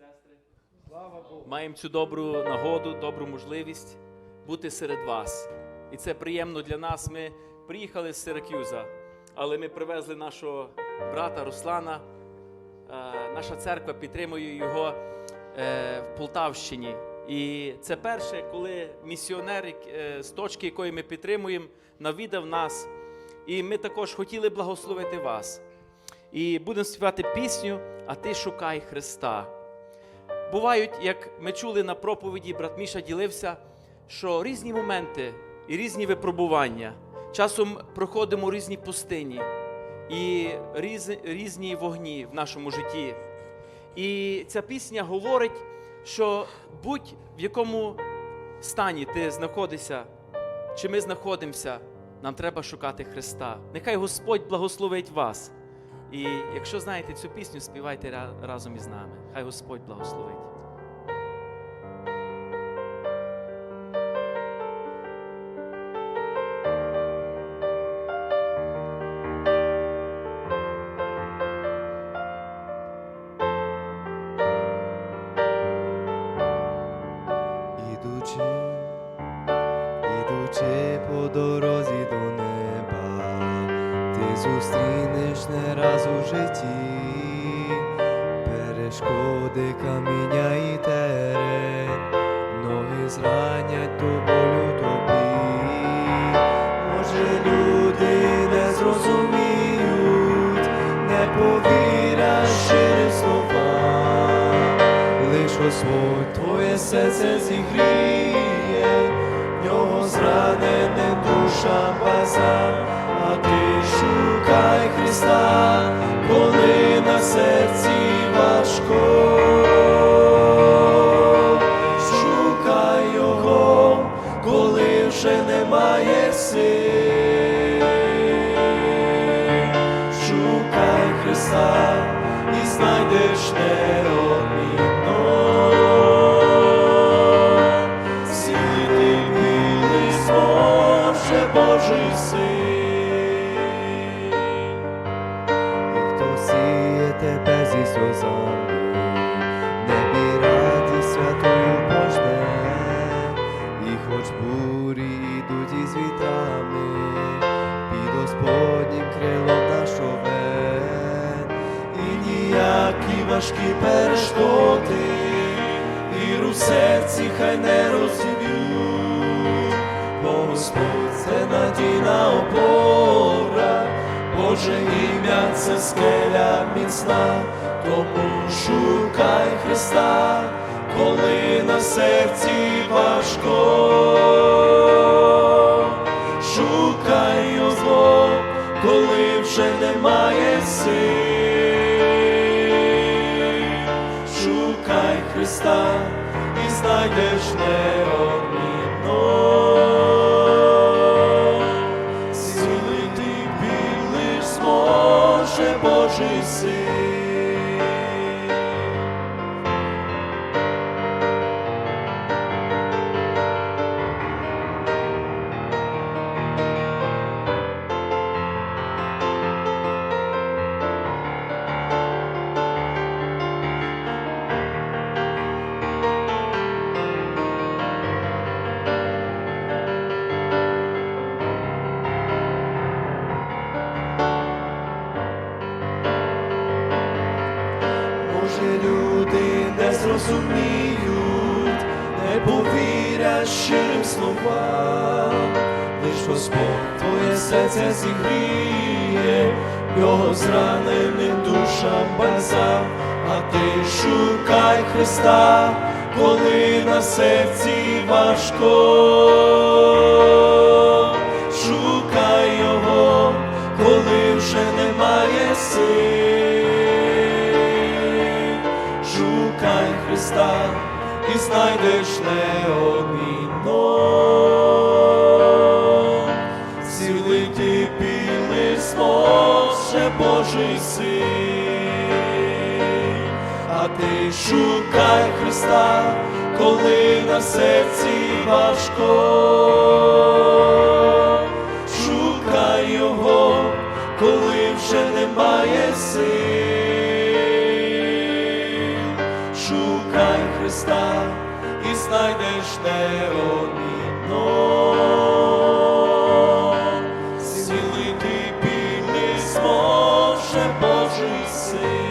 сестри. Слава Богу. Маємо цю добру нагоду, добру можливість бути серед вас. І це приємно для нас. Ми приїхали з Сиракюза, але ми привезли нашого брата Руслана. Е, Наша церква підтримує його е, в Полтавщині. І це перше, коли місіонер е, з точки, якої ми підтримуємо, навідав нас. І ми також хотіли благословити вас. І будемо співати пісню, а ти шукай Христа. Бувають, як ми чули на проповіді, брат Міша ділився, що різні моменти і різні випробування. Часом проходимо різні пустині і різ, різні вогні в нашому житті. І ця пісня говорить, що будь в якому стані ти знаходишся, чи ми знаходимося, нам треба шукати Христа. Нехай Господь благословить вас. І якщо знаєте цю пісню, співайте разом із нами. Хай Господь благословить. Ідучи, ідучи по дорозі ти зустрінеш не раз у житті, перешкоди каміння і терен, ноги зранять до болю тобі. Може, люди не зрозуміють, не повірять щирим словам, лиш Господь твоє серце зігріє, в нього зранене душа база, а ти шукай Христа, коли на серці важко. Шукай його, коли вже немає сил. Тебе зі сльозами, небі радість святою пожне, і хоч бурі із вітрами, під Господнім крилом наш і ніякі важкі перешкоди, віру в серці хай не розіб'ють, ім'я це скеля міцна, тому шукай Христа, коли на серці важко. Шукай його, коли вже немає сил. Шукай Христа і знайдеш неодмінно. Божий Може, люди не зрозуміють, не повірять щирим словам, лиш Господь твоє серце зігріє, його зраненим душам бальзам, а ти шукай Христа, коли на серці важко. Христа і знайдеш неодмінно. Зцілити білий зможе Божий син. А ти шукай Христа, коли на серці важко. Христа і знайдеш неодмінно. Зцілити біль не зможе Божий син.